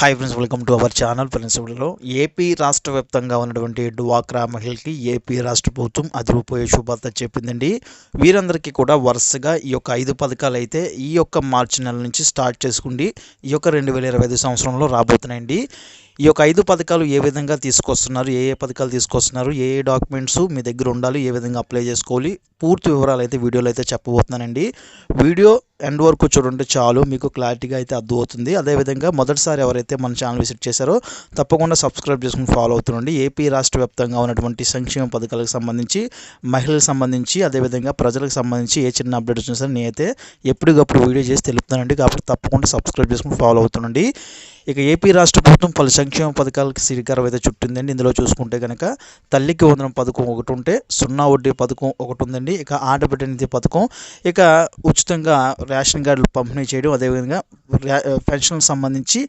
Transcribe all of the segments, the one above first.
Hi friends welcome to our channel friends వీడియోలో AP రాష్ట్ర వ్యాప్తంగా ఉన్నటువంటి డ్వాక్రా మహిళలకి ఏపీ రాష్ట్ర ప్రభుత్వం అదిరిపోయే శుభార్త చెప్పిందండి. వీరందరికీ కూడా వరుసగా ఈ యొక్క ఐదు పథకాలు అయితే ఈ యొక్క మార్చి నెల నుంచి స్టార్ట్ చేసుకుండి ఈ యొక్క రెండు వేల ఇరవై ఐదు సంవత్సరంలో రాబోతున్నాయండి. ఈ యొక్క ఐదు పథకాలు ఏ విధంగా తీసుకొస్తున్నారు ఏ ఏ పథకాలు తీసుకొస్తున్నారు ఏ ఏ డాక్యుమెంట్స్ మీ దగ్గర ఉండాలి ఏ విధంగా అప్లై చేసుకోవాలి పూర్తి వివరాలు అయితే వీడియోలో అయితే చెప్పబోతున్నానండి. వీడియో ఎండ్ వరకు చూడండి చాలు మీకు క్లారిటీగా అయితే అర్థమవుతుంది. అదేవిధంగా మొదటిసారి ఎవరైతే మన ఛానల్ విజిట్ చేశారో తప్పకుండా సబ్స్క్రైబ్ చేసుకుని ఫాలో అవుతుండండి. ఏపీ రాష్ట్ర వ్యాప్తంగా ఉన్నటువంటి సంక్షేమ పథకాలకు సంబంధించి మహిళలకు సంబంధించి అదేవిధంగా ప్రజలకు సంబంధించి ఏ చిన్న అప్డేట్ వచ్చినా సరే నేనైతే ఎప్పటికప్పుడు వీడియో చేసి తెలుపుతానండి. కాబట్టి తప్పకుండా సబ్స్క్రైబ్ చేసుకుని ఫాలో అవుతుండండి. ఇక ఏపీ రాష్ట్ర ప్రభుత్వం పలు సంక్షేమ పథకాలకు శ్రీకారం అయితే చుట్టిందండి. ఇందులో చూసుకుంటే కనుక తల్లికి వందనం పథకం ఒకటి ఉంటే సున్నా వడ్డీ పథకం ఒకటి ఉందండి. ఇక ఆడబిడ్డ నిధి పథకం ఇక ఉచితంగా రేషన్ కార్డులు పంపిణీ చేయడం అదేవిధంగా పెన్షన్ పెన్షన్కి సంబంధించి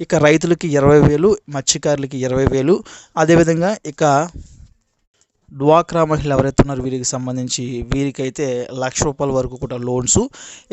ఇక రైతులకి ఇరవై వేలు మత్స్యకారులకి ఇరవై వేలు అదేవిధంగా ఇక డ్వాక్రా మహిళలు ఎవరైతే ఉన్నారో వీరికి సంబంధించి వీరికైతే లక్ష రూపాయల వరకు కూడా లోన్స్.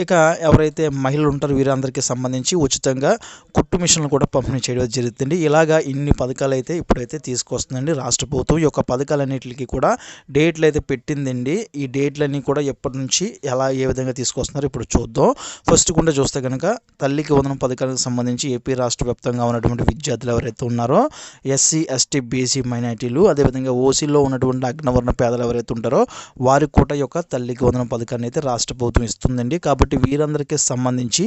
ఇక ఎవరైతే మహిళలు ఉంటారో వీరందరికీ సంబంధించి ఉచితంగా కుట్టు మిషన్లు కూడా పంపిణీ చేయడం జరుగుతుంది. ఇలాగా ఇన్ని పథకాలు అయితే ఇప్పుడైతే తీసుకొస్తుందండి రాష్ట్ర ప్రభుత్వం. ఈ యొక్క పథకాలన్నిటికీ కూడా డేట్లు అయితే పెట్టిందండి. ఈ డేట్లన్నీ కూడా ఎప్పటి నుంచి ఎలా ఏ విధంగా తీసుకొస్తున్నారు ఇప్పుడు చూద్దాం. ఫస్ట్ కూడా చూస్తే కనుక తల్లికి వందనం పథకానికి సంబంధించి ఏపీ రాష్ట్ర వ్యాప్తంగా ఉన్నటువంటి విద్యార్థులు ఎవరైతే ఉన్నారో ఎస్సీ ఎస్టీ బీసీ మైనార్టీలు అదేవిధంగా ఓసీలో ఉన్నటువంటి అగ్నవర్ణ పేదలు ఎవరైతే ఉంటారో వారికి కూడా ఈ యొక్క తల్లికి వందనం పథకాన్ని అయితే రాష్ట్ర ప్రభుత్వం ఇస్తుందండి. కాబట్టి వీరందరికీ సంబంధించి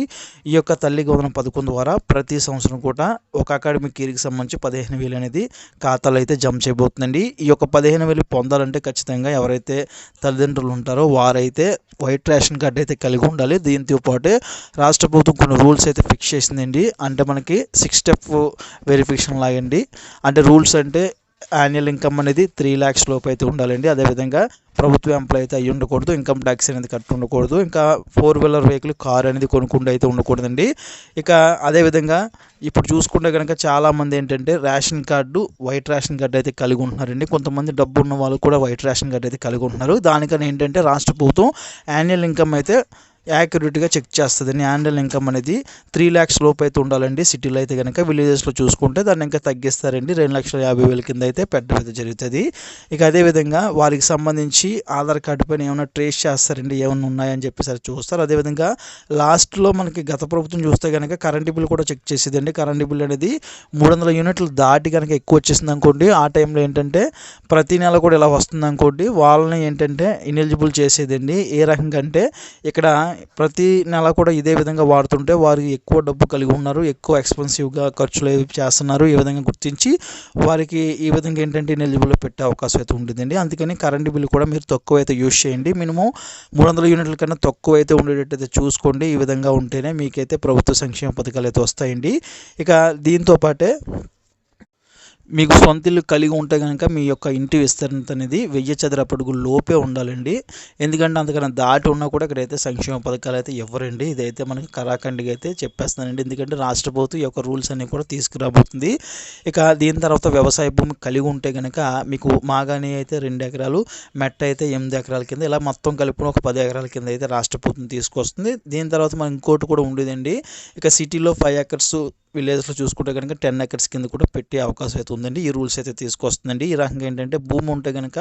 ఈ యొక్క తల్లికి వందనం పథకం ద్వారా ప్రతి సంవత్సరం కూడా ఒక అకాడమిక్ ఇయర్కి సంబంధించి పదిహేను వేలు అనేది ఖాతాలో అయితే జమ చేయబోతుందండి. ఈ యొక్క పదిహేను వేలు పొందాలంటే ఖచ్చితంగా ఎవరైతే తల్లిదండ్రులు ఉంటారో వారైతే వైట్ రేషన్ కార్డు అయితే కలిగి ఉండాలి. దీంతో పాటు రాష్ట్ర ప్రభుత్వం కొన్ని రూల్స్ అయితే ఫిక్స్ చేసిందండి. అంటే మనకి సిక్స్ స్టెప్ వెరిఫికేషన్ లాగండి. అంటే రూల్స్ అంటే యాన్యువల్ ఇన్కమ్ అనేది త్రీ ల్యాక్స్ లోపు అయితే ఉండాలండి. అదేవిధంగా ప్రభుత్వ ఎంప్లాయ్ అయితే అయ్యి ఉండకూడదు ఇన్కమ్ ట్యాక్స్ అనేది కట్టి ఉండకూడదు. ఇంకా ఫోర్ వీలర్ వెహికల్ కార్ అనేది కొనుక్కుండా అయితే ఉండకూడదండి. ఇక అదేవిధంగా ఇప్పుడు చూసుకుంటే కనుక చాలామంది ఏంటంటే ration card white ration card అయితే కలిగి ఉంటున్నారండి. కొంతమంది డబ్బు ఉన్న వాళ్ళు కూడా వైట్ రేషన్ కార్డు అయితే కలిగి ఉంటున్నారు. దానికని ఏంటంటే రాష్ట్ర ప్రభుత్వం యాన్యువల్ ఇన్కమ్ అయితే యాక్యురేట్గా చెక్ చేస్తుంది. యాన్యువల్ ఇన్కమ్ అనేది త్రీ ల్యాక్స్ లోపు అయితే ఉండాలండి. సిటీలో అయితే కనుక విలేజెస్లో చూసుకుంటే దాన్ని ఇంకా తగ్గిస్తారండి. రెండు లక్షల యాభై వేల కింద అయితే పెట్టడం అయితే జరుగుతుంది. ఇక అదేవిధంగా వారికి సంబంధించి ఆధార్ కార్డు పైన ఏమైనా ట్రేస్ చేస్తారండి? ఏమైనా ఉన్నాయని చెప్పేసి చూస్తారు. అదేవిధంగా లాస్ట్లో మనకి గత ప్రభుత్వం చూస్తే కనుక కరెంటు బిల్ కూడా చెక్ చేసేదండి. కరెంటు బిల్ అనేది మూడు వందల యూనిట్లు దాటి కనుక ఎక్కువ వచ్చేసింది అనుకోండి. ఆ టైంలో ఏంటంటే ప్రతి నెల కూడా ఇలా వస్తుంది అనుకోండి. వాళ్ళని ఏంటంటే ఇనెలిజిబుల్ చేసేదండి. ఏ రకంగా అంటే ఇక్కడ ప్రతి నెల కూడా ఇదే విధంగా వాడుతుంటే వారు ఎక్కువ డబ్బు కలిగి ఉన్నారు ఎక్కువ ఎక్స్పెన్సివ్గా ఖర్చులు ఏవి చేస్తున్నారు ఈ విధంగా గుర్తించి వారికి ఈ విధంగా ఏంటంటే ఇనెలిజిబుల్ పెట్టే అవకాశం అయితే ఉంటుందండి. అందుకని కరెంటు బిల్ కూడా మీరు తక్కువ అయితే యూజ్ చేయండి. మినిమం మూడు వందల యూనిట్ల కన్నా తక్కువ అయితే ఉండేటట్టు అయితే చూసుకోండి. ఈ విధంగా ఉంటేనే మీకైతే ప్రభుత్వ సంక్షేమ పథకాలు అయితే వస్తాయండి. ఇక దీంతో పాటే మీకు సొంత ఇల్లు కలిగి ఉంటే కనుక మీ యొక్క ఇంటి విస్తీర్ణత అనేది వెయ్యి చదరపడుగు లోపే ఉండాలండి. ఎందుకంటే అంతకన్నా దాటి ఉన్నా కూడా ఇక్కడైతే సంక్షేమ పథకాలు అయితే ఇవ్వరండి. ఇదైతే మనకి కరాఖండిగా అయితే చెప్పేస్తానండి ఎందుకంటే రాష్ట్ర ప్రభుత్వం యొక్క రూల్స్ అన్నీ కూడా తీసుకురాబోతుంది. ఇక దీని తర్వాత వ్యవసాయ భూమి కలిగి ఉంటే కనుక మీకు మాగాని అయితే రెండు ఎకరాలు మెట్ట అయితే ఎనిమిది ఎకరాల కింద ఇలా మొత్తం కలిపి ఒక పది ఎకరాల కింద అయితే రాష్ట్ర ప్రభుత్వం తీసుకొస్తుంది. దీని తర్వాత మనం ఇంకోటి కూడా ఉండేదండి. ఇక సిటీలో ఫైవ్ ఎకర్స్ విలేజ్లో చూసుకుంటే కనుక టెన్ ఎకర్స్ కింద కూడా పెట్టే అవకాశం అయితే ఉంది. ఉందండి ఈ రూల్స్ అయితే తీసుకొస్తుందండి. ఈ రకంగా ఏంటంటే భూమి ఉంటే కనుక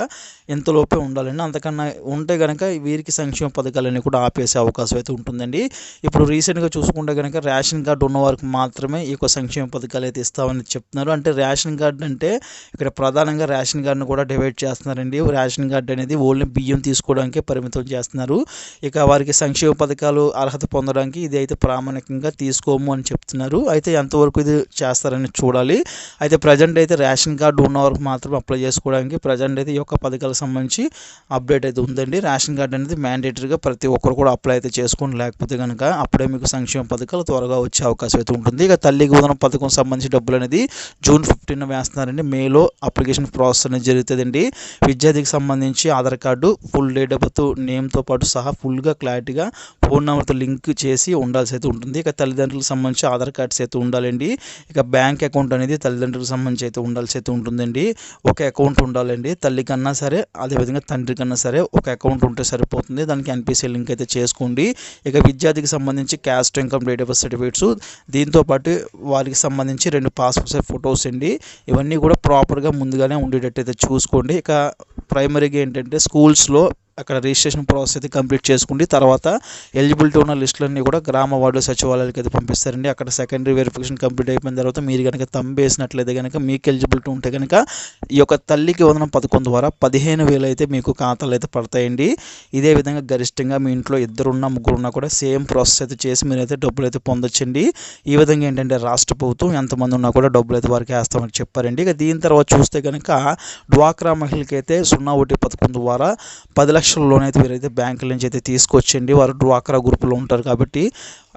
ఎంతలోపే ఉండాలండి అంతకన్నా ఉంటే కనుక వీరికి సంక్షేమ పథకాలన్నీ కూడా ఆపేసే అవకాశం అయితే ఉంటుందండి. ఇప్పుడు రీసెంట్గా చూసుకుంటే కనుక రేషన్ కార్డు ఉన్న వారికి మాత్రమే ఈ యొక్క సంక్షేమ పథకాలు అయితే ఇస్తామని చెప్తున్నారు. అంటే రేషన్ కార్డు అంటే ఇక్కడ ప్రధానంగా రేషన్ కార్డును కూడా డివైడ్ చేస్తున్నారండి. రేషన్ కార్డు అనేది ఓన్లీ బియ్యం తీసుకోవడానికి పరిమితం చేస్తున్నారు. ఇక వారికి సంక్షేమ పథకాలు అర్హత పొందడానికి ఇది అయితే ప్రామాణికంగా తీసుకోము అని చెప్తున్నారు. అయితే ఎంతవరకు ఇది చేస్తారని చూడాలి. అయితే ప్రజెంట్ అయితే రేషన్ కార్డు ఉన్న మాత్రం అప్లై చేసుకోవడానికి ప్రజెంట్ అయితే ఈ యొక్క పథకాలకు సంబంధించి అప్డేట్ అయితే ఉందండి. రేషన్ కార్డు అనేది మ్యాండేటరీగా ప్రతి ఒక్కరు కూడా అప్లై అయితే చేసుకోండి. లేకపోతే కనుక అప్పుడే మీకు సంక్షేమ పథకాలు త్వరగా వచ్చే అవకాశం అయితే ఉంటుంది. ఇక తల్లికి వందనం పథకం సంబంధించి డబ్బులు అనేది జూన్ ఫిఫ్టీన్ వేస్తున్నారండి. మేలో అప్లికేషన్ ప్రాసెస్ అనేది జరుగుతుందండి. విద్యార్థికి సంబంధించి Aadhaar card full date of birth నేమ్తో పాటు సహా ఫుల్గా క్లారిటీగా ఫోన్ నెంబర్తో లింక్ చేసి ఉండాల్సి అయితే ఉంటుంది. ఇక తల్లిదండ్రులకు సంబంధించి ఆధార్ కార్డ్స్ అయితే ఉండాలండి. ఇక బ్యాంక్ అకౌంట్ అనేది తల్లిదండ్రులకు సంబంధించి అయితే ఉండాల్సి అయితే ఉంటుందండి ఒక అకౌంట్ ఉండాలండి. తల్లి కన్నా సరే అదేవిధంగా తండ్రి కన్నా సరే ఒక అకౌంట్ ఉంటే సరిపోతుంది. దానికి ఎన్పిసి లింక్ అయితే చేసుకోండి. ఇక విద్యార్థికి సంబంధించి caste income date of certificates దీంతో పాటు వారికి సంబంధించి రెండు పాస్పోర్ట్ సైజ్ ఫొటోస్ అండి. ఇవన్నీ కూడా ప్రాపర్గా ముందుగానే ఉండేటట్టు అయితే చూసుకోండి. ఇక ప్రైమరీగా ఏంటంటే స్కూల్స్లో అక్కడ రిజిస్ట్రేషన్ ప్రాసెస్ అయితే కంప్లీట్ చేసుకోండి తర్వాత ఎలిజిబిలిటీ ఉన్న లిస్టులన్నీ కూడా గ్రామ వార్డు సచివాలయాలకు అయితే పంపిస్తారండి. అక్కడ సెకండరీ వెరిఫికేషన్ కంప్లీట్ అయిపోయిన తర్వాత మీరు కనుక తంబేసినట్లయితే కనుక మీకు ఎలిజిబిలిటీ ఉంటే కనుక ఈ యొక్క తల్లికి వందనం పథకం ద్వారా పదిహేను వేలు అయితే మీకు ఖాతాలు అయితే పడతాయండి. ఇదే విధంగా గరిష్టంగా మీ ఇంట్లో ఇద్దరున్నా ముగ్గురున్నా కూడా సేమ్ ప్రాసెస్ అయితే చేసి మీరైతే డబ్బులు అయితే పొందొచ్చండి. ఈ విధంగా ఏంటంటే రాష్ట్ర ప్రభుత్వం ఎంతమంది ఉన్నా కూడా డబ్బులు అయితే వారికి వేస్తామని చెప్పారండి. ఇక దీని తర్వాత చూస్తే కనుక డ్వాక్రా మహిళకి అయితే సున్నా ఒకటి పథకం ద్వారా పది లక్షల లోన్ అయితే వీరైతే బ్యాంకుల నుంచి అయితే తీసుకొచ్చండి వారు డ్వాక్రా గ్రూపులో ఉంటారు కాబట్టి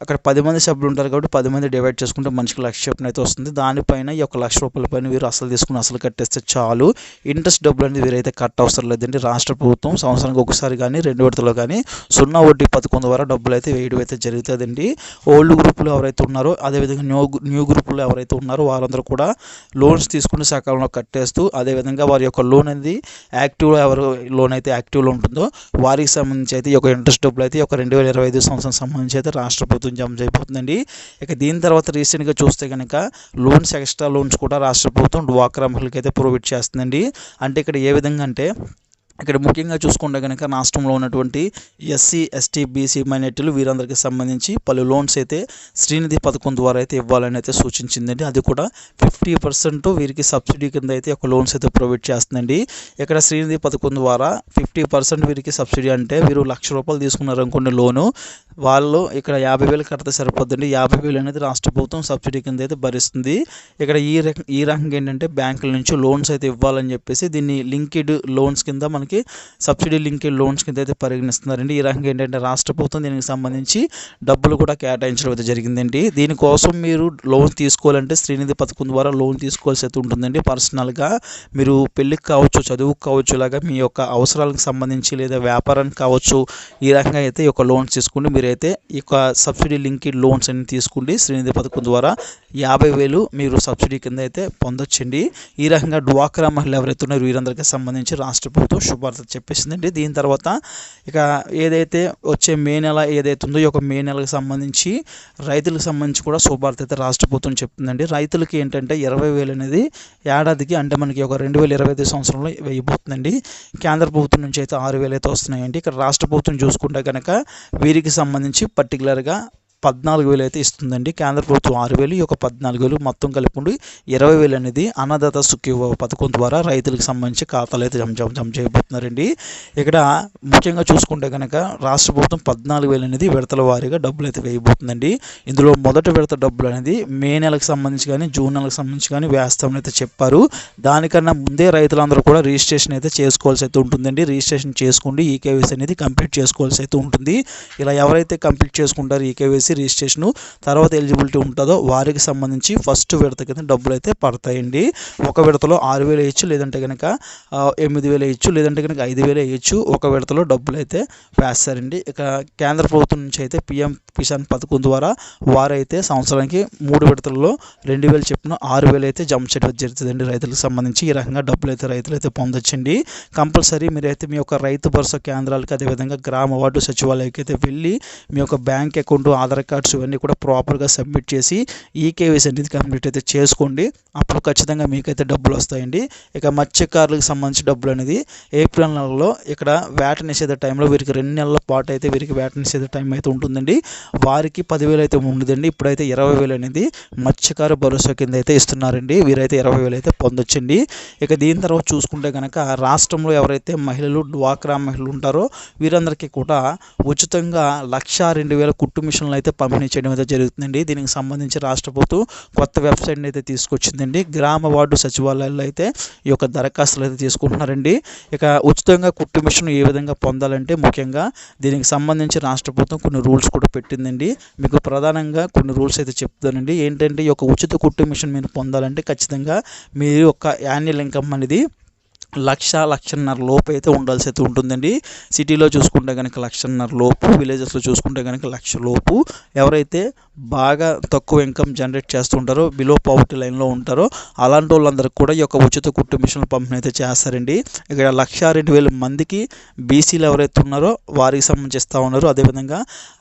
అక్కడ పది మంది సభ్యులు ఉంటారు కాబట్టి పది మంది డివైడ్ చేసుకుంటే మనిషికి లక్ష చొప్పున అయితే వస్తుంది. దానిపైన ఈ యొక్క లక్ష రూపాయల పైన వీరు అసలు తీసుకుని అసలు కట్టేస్తే చాలు. ఇంట్రెస్ట్ డబ్బులు అనేది వీరైతే కట్ అవసరం లేదండి. రాష్ట్ర ప్రభుత్వం సంవత్సరానికి ఒకసారి కానీ రెండు విడతలో కానీ సున్నా వడ్డీ పథకం ద్వారా డబ్బులు అయితే వేయడం అయితే జరుగుతుందండి. ఓల్డ్ గ్రూపులు ఎవరైతే ఉన్నారో అదేవిధంగా న్యూ న్యూ గ్రూపులు ఎవరైతే ఉన్నారో వారందరూ కూడా లోన్స్ తీసుకుని సకాలంలో కట్టేస్తూ అదేవిధంగా వారి యొక్క లోన్ అనేది యాక్టివ్లో ఎవరు లోన్ అయితే యాక్టివ్లో ఉంటుంది వారికి సంబంధించి అయితే ఈ యొక్క ఇంట్రెస్ట్ డబ్బులు అయితే ఒక రెండు వేల ఇరవై ఐదు సంవత్సరం సంబంధించి అయితే రాష్ట్ర ప్రభుత్వం జమ చేయబోతుందండి. ఇక దీని తర్వాత రీసెంట్గా చూస్తే కనుక లోన్స్ ఎక్స్ట్రా లోన్స్ కూడా రాష్ట్ర ప్రభుత్వం డ్వాక్రా మహిళలకి అయితే ప్రొవైడ్ చేస్తుందండి. అంటే ఇక్కడ ఏ విధంగా అంటే ఇక్కడ ముఖ్యంగా చూసుకుంటే కనుక రాష్ట్రంలో ఉన్నటువంటి ఎస్సీ ఎస్టీ బీసీ మైనార్టీలు వీరందరికీ సంబంధించి పలు లోన్స్ అయితే శ్రీనిధి పథకం ద్వారా అయితే ఇవ్వాలని అయితే సూచించిందండి. అది కూడా ఫిఫ్టీ పర్సెంట్ వీరికి సబ్సిడీ కింద అయితే ఒక లోన్స్ అయితే ప్రొవైడ్ చేస్తుందండి. ఇక్కడ శ్రీనిధి పథకం ద్వారా ఫిఫ్టీ పర్సెంట్ వీరికి సబ్సిడీ అంటే వీరు లక్ష రూపాయలు తీసుకున్నారు అనుకోండి లోను వాళ్ళు ఇక్కడ యాభై వేలు కడితే సరిపోద్దండి. యాభై వేలు అనేది రాష్ట్ర ప్రభుత్వం సబ్సిడీ కింద అయితే భరిస్తుంది. ఇక్కడ ఈ రకం ఈ రకంగా ఏంటంటే బ్యాంకుల నుంచి లోన్స్ అయితే ఇవ్వాలని చెప్పేసి దీన్ని లింక్డ్ లోన్స్ కింద మనకి సబ్సిడీ లింకెడ్ లోన్స్ కింద అయితే పరిగణిస్తున్నారండి ఈ రకంగా ఏంటంటే రాష్ట్ర ప్రభుత్వం దీనికి సంబంధించి డబ్బులు కూడా కేటాయించడం అయితే జరిగిందండి. దీనికోసం మీరు లోన్ తీసుకోవాలంటే శ్రీనిధి పథకం ద్వారా లోన్ తీసుకోవాల్సి అయితే ఉంటుందండి. పర్సనల్గా మీరు పెళ్ళికి కావచ్చు చదువుకు కావచ్చు ఇలాగా మీ యొక్క అవసరాలకు సంబంధించి లేదా వ్యాపారానికి కావచ్చు ఈ రకంగా అయితే ఈ యొక్క లోన్స్ తీసుకుంటే మీరైతే ఈ యొక్క సబ్సిడీ లింకెడ్ లోన్స్ అన్ని తీసుకుంటే శ్రీనిధి పథకం ద్వారా యాభై వేలు మీరు సబ్సిడీ కింద అయితే పొందొచ్చండి. ఈ రకంగా డ్వాక్రా మహిళలు ఎవరైతే ఉన్నారో వీరందరికీ సంబంధించి రాష్ట్ర ప్రభుత్వం శుభార్త చెప్పేసిందండి. దీని తర్వాత ఇక ఏదైతే వచ్చే మే నెల ఏదైతే ఉందో ఈ యొక్క మే నెలకు సంబంధించి రైతులకు సంబంధించి కూడా శుభార్త అయితే రాష్ట్ర ప్రభుత్వం చెప్తుందండి. రైతులకి ఏంటంటే ఇరవై వేలు అనేది ఏడాదికి అంటే మనకి ఒక రెండు వేల ఇరవై ఐదు సంవత్సరంలో వేయబోతుందండి. కేంద్ర ప్రభుత్వం నుంచి అయితే ఆరు వేలు అయితే వస్తున్నాయండి. ఇక్కడ రాష్ట్ర ప్రభుత్వం చూసుకుంటే కనుక వీరికి సంబంధించి పర్టికులర్గా పద్నాలుగు వేలు అయితే ఇస్తుందండి. కేంద్ర ప్రభుత్వం ఆరు వేలు ఈ యొక్క పద్నాలుగు వేలు మొత్తం కలిపి ఇరవై వేలు అనేది అన్నదాత సుఖీవ పథకం ద్వారా రైతులకు సంబంధించి ఖాతాలు అయితే జమ జమ జమ చేయబోతున్నారండి. ఇక్కడ ముఖ్యంగా చూసుకుంటే కనుక రాష్ట్ర ప్రభుత్వం పద్నాలుగు వేలు అనేది విడతల వారీగా డబ్బులు అయితే వేయబోతుందండి. ఇందులో మొదటి విడత డబ్బులు అనేది మే నెలకు సంబంధించి కానీ జూన్ నెలకు సంబంధించి కానీ వేస్తామని అయితే చెప్పారు. దానికన్నా ముందే రైతులందరూ కూడా రిజిస్ట్రేషన్ అయితే చేసుకోవాల్సి అయితే ఉంటుందండి. రిజిస్ట్రేషన్ చేసుకోండి ఈకేవీసీ అనేది కంప్లీట్ చేసుకోవాల్సి అయితే ఉంటుంది. ఇలా ఎవరైతే కంప్లీట్ చేసుకుంటారో ఈకేవీసీ రిజిస్ట్రేషన్ తర్వాత ఎలిజిబిలిటీ ఉంటుందో వారికి సంబంధించి ఫస్ట్ విడత కింద డబ్బులు అయితే పడతాయండి. ఒక విడతలో ఆరు వేలు వేయచ్చు లేదంటే కనుక ఎనిమిది వేలు వేయచ్చు లేదంటే కనుక ఐదు వేలు వేయచ్చు. ఒక విడతలో డబ్బులు అయితే వేస్తారండి. ఇక కేంద్ర ప్రభుత్వం నుంచి అయితే పిఎం కిసాన్ పథకం ద్వారా వారైతే సంవత్సరానికి మూడు విడతల్లో రెండు వేలు చెప్పిన ఆరు వేలు అయితే జమ చేయడం జరుగుతుందండి. రైతులకు సంబంధించి ఈ రకంగా డబ్బులు అయితే రైతులు అయితే పొందొచ్చండి. కంపల్సరీ మీరైతే మీ యొక్క రైతు భరోసా కేంద్రాలకు అదేవిధంగా గ్రామ వార్డు సచివాలయానికి అయితే వెళ్ళి మీ యొక్క బ్యాంక్ అకౌంట్ ఆధార్ రికార్డ్స్ ఇవన్నీ కూడా ప్రాపర్గా సబ్మిట్ చేసి ఈకేవీసీ అనేది కంప్లీట్ అయితే చేసుకోండి. అప్పుడు ఖచ్చితంగా మీకైతే డబ్బులు వస్తాయండి. ఇక మత్స్యకారులకు సంబంధించి డబ్బులు అనేది ఏప్రిల్ నెలలో ఇక్కడ వేట నిషేధ టైంలో వీరికి రెండు నెలల పాటు అయితే వీరికి వేట నిషేధ టైం అయితే ఉంటుందండి. వారికి పదివేలు అయితే ఉండదండి. ఇప్పుడైతే ఇరవై వేలు అనేది మత్స్యకార భరోసా కింద అయితే ఇస్తున్నారండి. వీరైతే ఇరవై వేలు అయితే పొందొచ్చండి. ఇక దీని తర్వాత చూసుకుంటే కనుక రాష్ట్రంలో ఎవరైతే మహిళలు డ్వాక్రా మహిళలు ఉంటారో వీరందరికీ కూడా ఉచితంగా లక్ష రెండు వేల కుట్టు మిషన్లు అయితే పంపిణీ చేయడం అయితే జరుగుతుందండి. దీనికి సంబంధించి రాష్ట్ర ప్రభుత్వం కొత్త వెబ్సైట్ని అయితే తీసుకొచ్చిందండి. గ్రామ వార్డు సచివాలయాల్లో అయితే ఈ యొక్క దరఖాస్తులు అయితే తీసుకుంటున్నారండి. ఇక ఉచితంగా కుట్టు మిషన్ ఏ విధంగా పొందాలంటే ముఖ్యంగా దీనికి సంబంధించి రాష్ట్ర ప్రభుత్వం కొన్ని రూల్స్ కూడా పెట్టిందండి. మీకు ప్రధానంగా కొన్ని రూల్స్ అయితే చెప్తానండి. ఏంటంటే ఈ యొక్క ఉచిత కుట్టు మిషన్ మీరు పొందాలంటే ఖచ్చితంగా మీ యొక్క యాన్యువల్ ఇన్కమ్ అనేది లక్ష లక్షన్నర లోపు అయితే ఉండాల్సి అయితే ఉంటుందండి. సిటీలో చూసుకుంటే కనుక లక్షన్నర లోపు విలేజెస్లో చూసుకుంటే కనుక లక్ష లోపు ఎవరైతే బాగా తక్కువ ఇన్కమ్ జనరేట్ చేస్తుంటారో బిలో పవర్టీ లైన్లో ఉంటారో అలాంటి వాళ్ళందరికీ కూడా ఈ యొక్క ఉచిత కుట్టు మిషన్ల పంపిణీ అయితే చేస్తారండి. ఇక్కడ లక్ష రెండు వేల మందికి బీసీలు ఎవరైతే ఉన్నారో వారికి సంబంధించి ఇస్తూ ఉన్నారు. అదేవిధంగా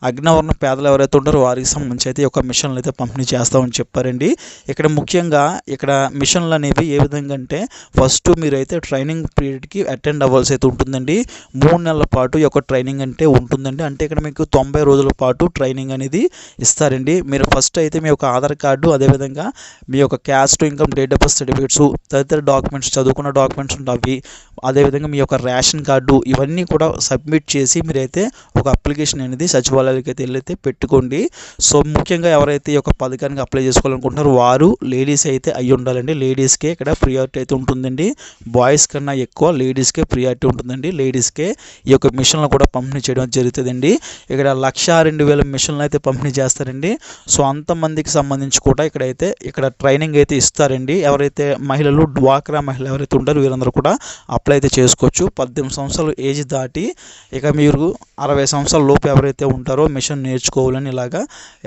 అగ్నవర్ణ పేదలు ఎవరైతే ఉంటారో వారికి సంబంధించి అయితే ఈ యొక్క మిషన్లు అయితే పంపిణీ చేస్తామని చెప్పారండి. ఇక్కడ ముఖ్యంగా ఇక్కడ మిషన్లు అనేవి ఏ విధంగా అంటే ఫస్ట్ మీరైతే ట్రైనింగ్ పీరియడ్కి అటెండ్ అవ్వాల్సి అయితే ఉంటుందండి. మూడు నెలల పాటు ఈ యొక్క ట్రైనింగ్ అంటే ఉంటుందండి. అంటే ఇక్కడ మీకు తొంభై రోజుల పాటు ట్రైనింగ్ అనేది ఇస్తారండి. మీరు ఫస్ట్ అయితే మీ యొక్క ఆధార్ కార్డు అదేవిధంగా మీ యొక్క caste income date of birth certificates తదితర డాక్యుమెంట్స్ చదువుకున్న డాక్యుమెంట్స్ ఉంటాయి. అదేవిధంగా మీ యొక్క రేషన్ కార్డు ఇవన్నీ కూడా సబ్మిట్ చేసి మీరైతే ఒక అప్లికేషన్ అనేది సచివాలయానికి అయితే వెళ్ళైతే పెట్టుకోండి. సో ముఖ్యంగా ఎవరైతే ఈ యొక్క పథకానికి అప్లై చేసుకోవాలనుకుంటున్నారో వారు లేడీస్ అయితే అయి ఉండాలండి లేడీస్కే ఇక్కడ ప్రియారిటీ అయితే ఉంటుందండి. బాయ్స్ కన్నా ఎక్కువ లేడీస్కే ప్రియారిటీ ఉంటుందండి. లేడీస్కే ఈ యొక్క మిషన్లు కూడా పంపిణీ చేయడం జరుగుతుందండి. ఇక్కడ లక్ష రెండు వేల మిషన్లు అయితే పంపిణీ చేస్తారండి. సో అంతమందికి సంబంధించి కూడా ఇక్కడైతే ఇక్కడ ట్రైనింగ్ అయితే ఇస్తారండి. ఎవరైతే మహిళలు డ్వాక్రా మహిళలు ఎవరైతే ఉంటారో వీరందరూ కూడా అప్లై అయితే చేసుకోవచ్చు. పద్దెనిమిది సంవత్సరాలు ఏజ్ దాటి ఇక మీరు అరవై సంవత్సరాల లోపు ఎవరైతే ఉంటారో మిషన్ నేర్చుకోవాలని ఇలాగా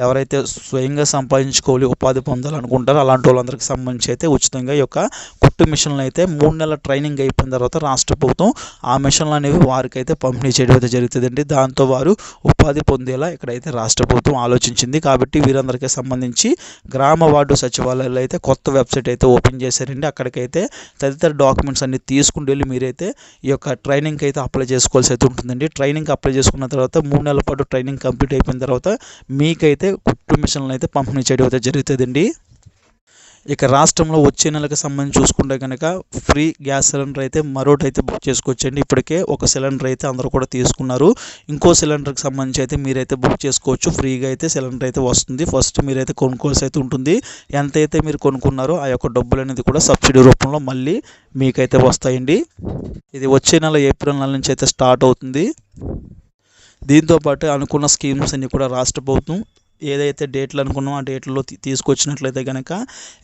ఎవరైతే స్వయంగా సంపాదించుకోవాలి ఉపాధి పొందాలనుకుంటారో అలాంటి వాళ్ళందరికీ సంబంధించి అయితే ఉచితంగా ఈ యొక్క కుట్టు మిషన్లు అయితే మూడు నెలల ట్రైనింగ్ అయిపోయిన తర్వాత రాష్ట్ర ప్రభుత్వం ఆ మిషన్లు అనేవి వారికైతే పంపిణీ చేయడం అయితే జరుగుతుందండి. దాంతో వారు ఉపాధి పొందేలా ఇక్కడైతే రాష్ట్ర ప్రభుత్వం ఆలోచించింది. కాబట్టి వీరందరికీ సంబంధించి గ్రామ వార్డు సచివాలయాలు అయితే కొత్త వెబ్సైట్ అయితే ఓపెన్ చేశారండి. అక్కడికైతే తదితర డాక్యుమెంట్స్ అన్ని తీసుకుని వెళ్ళి మీరైతే ఈ యొక్క ట్రైనింగ్కి అయితే అప్లై చేసుకోవాల్సి అయితే ఉంటుందండి. ట్రైనింగ్ అప్లై చేసుకున్న తర్వాత మూడు నెలల పాటు ట్రైనింగ్ కంప్లీట్ అయిపోయిన తర్వాత మీకైతే కుట్టు మిషన్లు అయితే పంపిణీ చేయడం అయితే జరుగుతుందండి. ఇక రాష్ట్రంలో వచ్చే నెలకు సంబంధించి చూసుకుంటే కనుక ఫ్రీ గ్యాస్ సిలిండర్ అయితే మరోటైతే అయితే బుక్ చేసుకోవచ్చండి. ఇప్పటికే ఒక సిలిండర్ అయితే అందరూ కూడా తీసుకున్నారు. ఇంకో సిలిండర్కి సంబంధించి అయితే మీరైతే బుక్ చేసుకోవచ్చు. ఫ్రీగా అయితే సిలిండర్ అయితే వస్తుంది. ఫస్ట్ మీరైతే కొనుక్కోవాల్సి అయితే ఉంటుంది. ఎంతైతే మీరు కొనుక్కున్నారో ఆ యొక్క డబ్బులు అనేది కూడా సబ్సిడీ రూపంలో మళ్ళీ మీకైతే వస్తాయండి. ఇది వచ్చే నెల ఏప్రిల్ నెల నుంచి అయితే స్టార్ట్ అవుతుంది. దీంతోపాటు అనుకున్న స్కీమ్స్ అన్నీ కూడా రాష్ట్ర ప్రభుత్వం ఏదైతే డేట్లు అనుకున్నామో ఆ డేట్లలో తీసుకొచ్చినట్లయితే కనుక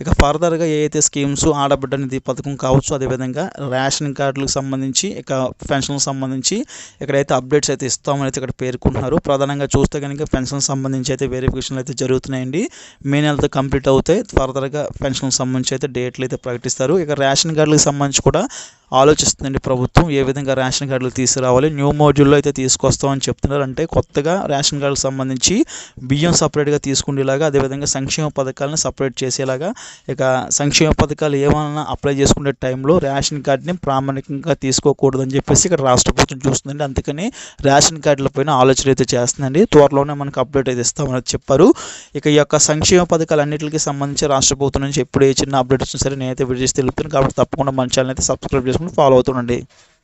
ఇక ఫర్దర్గా ఏ అయితే స్కీమ్స్ ఆడబిడ్డ నిధి పథకం కావచ్చు అదేవిధంగా రేషన్ కార్డులకు సంబంధించి ఇక పెన్షన్లకు సంబంధించి ఇక్కడైతే అప్డేట్స్ అయితే ఇస్తామని అయితే ఇక్కడ పేర్కొంటున్నారు. ప్రధానంగా చూస్తే కనుక పెన్షన్కి సంబంధించి అయితే వెరిఫికేషన్లు అయితే జరుగుతున్నాయండి. మే నెలతో కంప్లీట్ అవుతాయి ఫర్దర్గా పెన్షన్కి సంబంధించి అయితే డేట్లు అయితే ప్రకటిస్తారు. ఇక రేషన్ కార్డులకు సంబంధించి కూడా ఆలోచిస్తుందండి ప్రభుత్వం ఏ విధంగా రేషన్ కార్డులు తీసుకురావాలి న్యూ మోడ్యూల్లో అయితే తీసుకొస్తామని చెప్తున్నారు. అంటే కొత్తగా రేషన్ కార్డులకు సంబంధించి బియ్యం సపరేట్గా తీసుకునేలాగా అదేవిధంగా సంక్షేమ పథకాలను సపరేట్ చేసేలాగా ఇక సంక్షేమ పథకాలు ఏమైనా అప్లై చేసుకునే టైంలో రేషన్ కార్డుని ప్రామాణికంగా తీసుకోకూడదని చెప్పేసి ఇక్కడ రాష్ట్ర ప్రభుత్వం చూస్తుందండి. అందుకని రేషన్ కార్డుల పైన ఆలోచన అయితే చేస్తుందండి. త్వరలోనే మనకు అప్డేట్ అయితే ఇస్తామని చెప్పారు. ఇక ఈ యొక్క సంక్షేమ పథకాలు అన్నింటికి సంబంధించి రాష్ట్ర ప్రభుత్వం నుంచి ఎప్పుడు ఏ చిన్న అప్డేట్ వచ్చినా సరే నేనైతే అయితే చేసి తెలుపుతాను. కాబట్టి తప్పకుండా మన ఛానల్ అయితే సబ్స్క్రైబ్ ఫాలో అవుతుండండి.